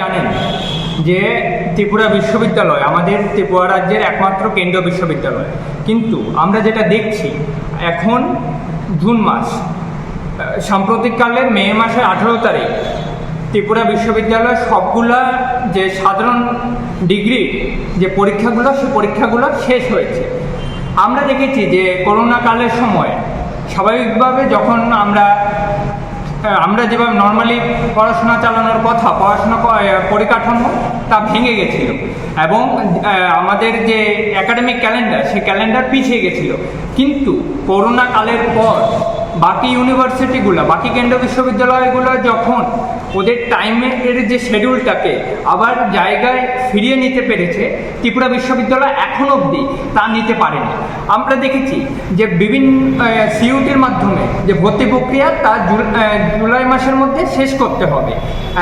জানেন যে ত্রিপুরা বিশ্ববিদ্যালয় আমাদের ত্রিপুরা রাজ্যের একমাত্র কেন্দ্রীয় বিশ্ববিদ্যালয়। কিন্তু আমরা যেটা দেখছি, এখন জুন মাস, সাম্প্রতিককালে মে মাসের আঠেরো তারিখ, ত্রিপুরা বিশ্ববিদ্যালয়ের সবগুলা যে সাধারণ ডিগ্রি, যে পরীক্ষাগুলো, সে পরীক্ষাগুলো শেষ হয়েছে। আমরা দেখেছি যে করোনা কালের সময় স্বাভাবিকভাবে যখন আমরা আমরা যেভাবে নর্মালি পড়াশোনা চালানোর কথা, পড়াশোনা পরিকাঠামো তা ভেঙে গেছিল। এবং আমাদের যে একাডেমিক ক্যালেন্ডার সেই ক্যালেন্ডার পিছিয়ে গেছিল। কিন্তু করোনা কালের পর বাকি ইউনিভার্সিটিগুলো বাকি কেন্দ্রীয় বিশ্ববিদ্যালয়গুলো যখন ওদের টাইমের যে শেডিউলটাকে আবার জায়গায় ফিরিয়ে নিতে পেরেছে ত্রিপুরা বিশ্ববিদ্যালয় এখন অবধি তা নিতে পারেনি। আমরা দেখেছি যে বিভিন্ন সিইউটির মাধ্যমে যে ভর্তি প্রক্রিয়া তা জুল- জুলাই মাসের মধ্যে শেষ করতে হবে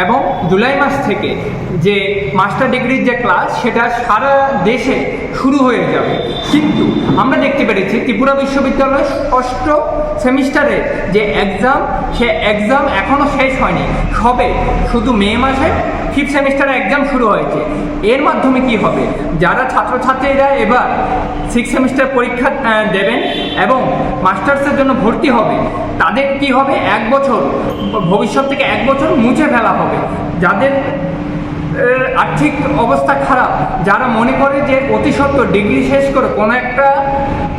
এবং জুলাই মাস থেকে যে মাস্টার ডিগ্রির যে ক্লাস সেটা সারা দেশে শুরু হয়ে যাবে। কিন্তু আমরা দেখতে পেরেছি ত্রিপুরা বিশ্ববিদ্যালয়ের ষষ্ঠ সেমিস্টারে যে এক্সাম সে এক্সাম এখনও শেষ হয়নি। সবে শুধু মে মাসে ফিফথ সেমিস্টারে এক্সাম শুরু হয়েছে। এর মাধ্যমে কি হবে? যারা ছাত্রছাত্রীরা এবার সিক্স সেমিস্টার পরীক্ষা দেবেন এবং মাস্টার্সের জন্য ভর্তি হবে, তাদের কি হবে? এক বছর, ভবিষ্যৎ থেকে এক বছর মুছে ফেলা হবে। যাদের আর্থিক অবস্থা খারাপ, যারা মনে করে যে অতি সত্ত্বর ডিগ্রি শেষ করে কোনো একটা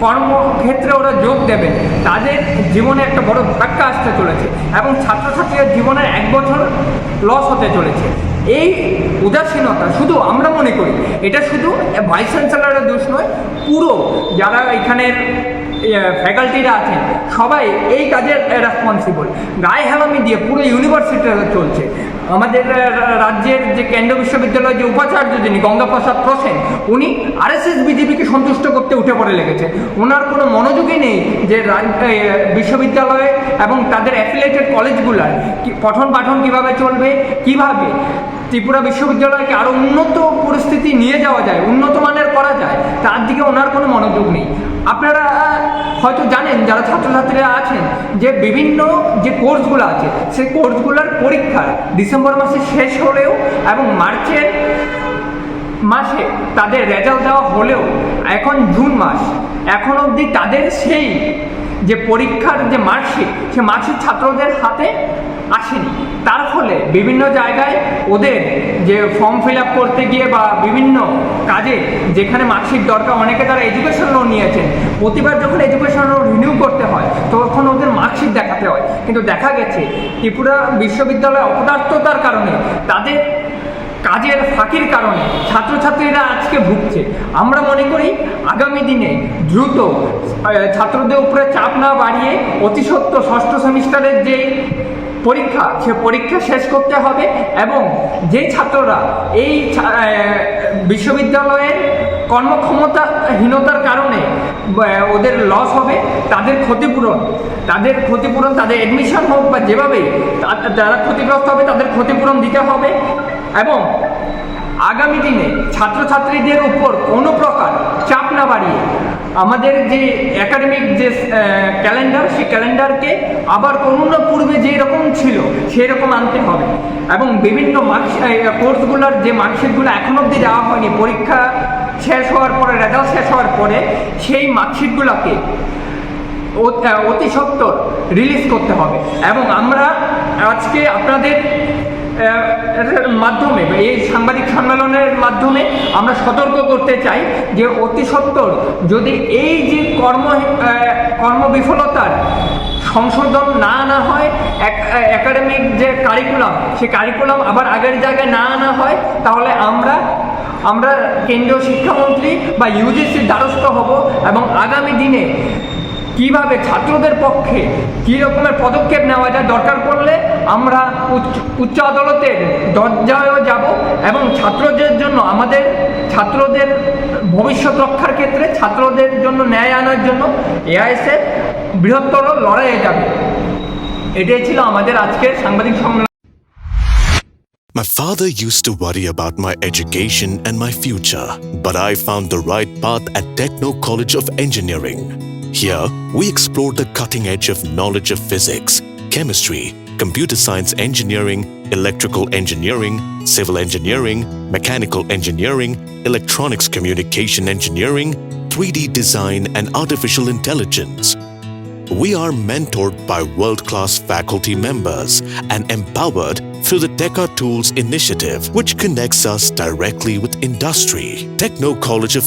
কর্মক্ষেত্রে ওরা যোগ দেবে, তাদের জীবনে একটা বড় ধাক্কা আসতে চলেছে এবং ছাত্রছাত্রীদের জীবনের এক বছর লস হতে চলেছে। এই উদাসীনতা শুধু আমরা মনে করি, এটা শুধু ভাইস চ্যান্সেলরের দোষ নয়, পুরো যারা এখানের ফ্যাকাল্টিরা আছেন, সবাই এই কাজের রেসপন্সিবল গায়ে হেলামি দিয়ে পুরো ইউনিভার্সিটি চলছে। আমাদের রাজ্যের যে কেন্দ্রীয় বিশ্ববিদ্যালয়ের যে উপাচার্য যিনি গঙ্গাপ্রসাদ প্রসেন, উনি আরএসএস বিজেপিকে সন্তুষ্ট করতে উঠে পড়ে লেগেছে। ওনার কোনো মনোযোগই নেই যে বিশ্ববিদ্যালয়ে এবং তাদের অ্যাফিলেটেড কলেজগুলার পঠন পাঠন কীভাবে চলবে, কীভাবে ত্রিপুরা বিশ্ববিদ্যালয়কে আরও উন্নত পরিস্থিতি নিয়ে যাওয়া যায়, উন্নত মানের করা যায়, তার দিকে ওনার কোনো মনোযোগ নেই। আপনারা হয়তো জানেন, যারা ছাত্রছাত্রীরা আছেন, যে বিভিন্ন যে কোর্সগুলো আছে, সেই কোর্সগুলোর পরীক্ষা ডিসেম্বর মাসে শেষ হলেও এবং মার্চের মাসে তাদের রেজাল্ট দেওয়া হলেও, এখন জুন মাস, এখন অবধি তাদের সেই যে পরীক্ষার যে মার্কশিট, সে মার্কশিট ছাত্রদের হাতে আসেনি। তার ফলে বিভিন্ন জায়গায় ওদের যে ফর্ম ফিল আপ করতে গিয়ে বা বিভিন্ন কাজে যেখানে মার্কশিট দরকার, অনেকে তারা এডুকেশন লোন নিয়েছেন। প্রতিবার যখন এডুকেশন লোন রিনিউ করতে হয়, তখন ওদের মার্কশিট দেখাতে হয়। কিন্তু দেখা গেছে, ত্রিপুরা বিশ্ববিদ্যালয় অপদার্থতার কারণে তাদের কাজের ফাঁকির কারণে ছাত্রছাত্রীরা আজকে ভুগছে। আমরা মনে করি আগামী দিনে দ্রুত ছাত্রদের উপরে চাপ না বাড়িয়ে অতি সত্য ষষ্ঠ সেমিস্টারের যে পরীক্ষা, সে পরীক্ষা শেষ করতে হবে এবং যে ছাত্ররা এই বিশ্ববিদ্যালয়ের কর্মক্ষমতাহীনতার কারণে ওদের লস হবে, তাদের ক্ষতিপূরণ তাদের ক্ষতিপূরণ, তাদের অ্যাডমিশন হোক বা যেভাবেই, তা- যারা ক্ষতিগ্রস্ত হবে, তাদের ক্ষতিপূরণ দিতে হবে। এবং আগামী দিনে ছাত্রছাত্রীদের উপর কোনো প্রকার চাপ না বাড়িয়ে আমাদের যে একাডেমিক যে ক্যালেন্ডার সেই ক্যালেন্ডারকে আবার করোনা পূর্বে যেই রকম ছিল সেই রকম আনতে হবে। এবং বিভিন্ন মার্কস কোর্সগুলোর যে মার্কশিটগুলো এখন অবধি দেওয়া হয়নি, পরীক্ষা শেষ হওয়ার পরে রেজাল্ট শেষ হওয়ার পরে, সেই মার্কশিটগুলোকে অতি সত্বর রিলিজ করতে হবে। এবং আমরা আজকে আপনাদের মাধ্যমে, এই সাংবাদিক সম্মেলনের মাধ্যমে আমরা সতর্ক করতে চাই যে অতি সত্বর যদি এই যে কর্ম কর্মবিফলতার সংশোধন না আনা হয় একাডেমিক যে কারিকুলাম সেই কারিকুলাম আবার আগের জায়গায় না আনা হয়, তাহলে আমরা আমরা কেন্দ্রীয় শিক্ষামন্ত্রী বা ইউজিসির দ্বারস্থ হব এবং আগামী দিনে কীভাবে ছাত্রদের পক্ষে কী রকমের পদক্ষেপ নেওয়া যায় দরকার পড়লে আমরা উচ্চ আদালতের দরজায়ও যাব এবং ছাত্রদের জন্য আমাদের ছাত্রদের ভবিষ্যৎ রক্ষার ক্ষেত্রে ছাত্রদের জন্য ন্যায় আনার জন্য এআইএসের বৃহত্তর লড়াইয়ে যাবে এটাই ছিল আমাদের আজকের সাংবাদিক সম্মেলন My father used to worry about my education and my future, but I found the right path at Techno College of Engineering. Here, we explore the cutting edge of knowledge of physics, chemistry, computer science engineering, electrical engineering, civil engineering, mechanical engineering, electronics communication engineering, 3D design, and artificial intelligence. We are mentored by world class faculty members and empowered through the Teka Tools initiative, which connects us directly with industry. Techno College of